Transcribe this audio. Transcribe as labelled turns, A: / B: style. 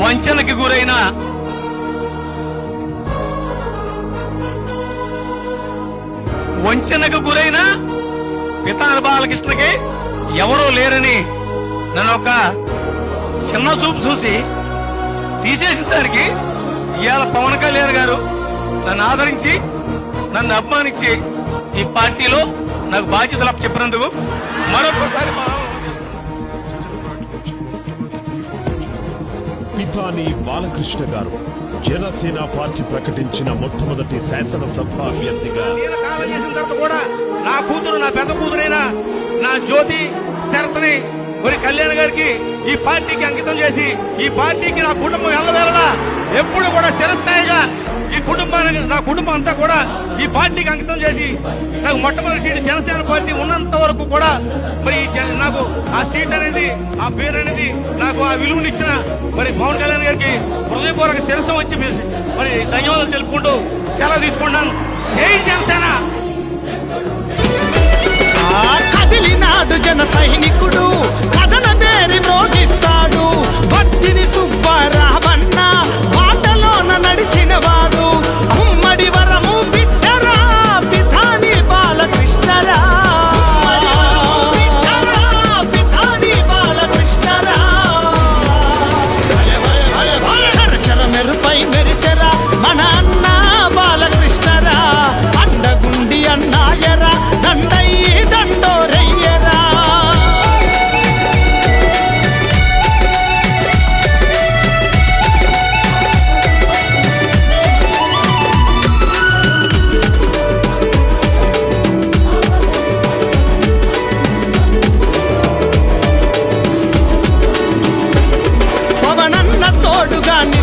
A: వంచనకి గురైన వంచనకు గురైన పితాన బాలకృష్ణకి ఎవరూ లేరని నన్ను ఒక చిన్న చూపు చూసి తీసేసిన దానికి ఇవాళ పవన్ కళ్యాణ్ గారు నన్ను ఆదరించి నన్ను అభిమానించి ఈ పార్టీలో నాకు బాధ్యతలు చెప్పినందుకు మరొకసారి
B: పితాని బాలకృష్ణ గారు జనసేన పార్టీ ప్రకటించిన మొట్టమొదటి శాసనసభ అభ్యర్థిగా.
A: చేసిన తర్వాత కూడా నా కూతురు నా పెద్ద కూతురైన నా జ్యోతి శరత్ని మరి కళ్యాణ్ గారికి ఈ పార్టీకి అంకితం చేసి ఈ పార్టీకి నా కుటుంబం ఎల్లవేళలా ఎప్పుడు కూడా చిరస్థాయిగా నా కుటుంబం అంతా కూడా ఈ పార్టీకి అంకితం చేసి నాకు మొట్టమొదటి సీటు జనసేన పార్టీ ఉన్నంత వరకు కూడా మరి నాకు ఆ సీట్ అనేది ఆ పేరు అనేది నాకు ఆ విలువనిచ్చిన మరి పవన్ కళ్యాణ్ గారికి హృదయపూర్వక శిరసం వచ్చి మరి ధన్యవాదాలు తెలుపుకుంటూ సెలవు తీసుకుంటాను జై జనసేన!
C: కదిలినాడు జన సైని తోడుగా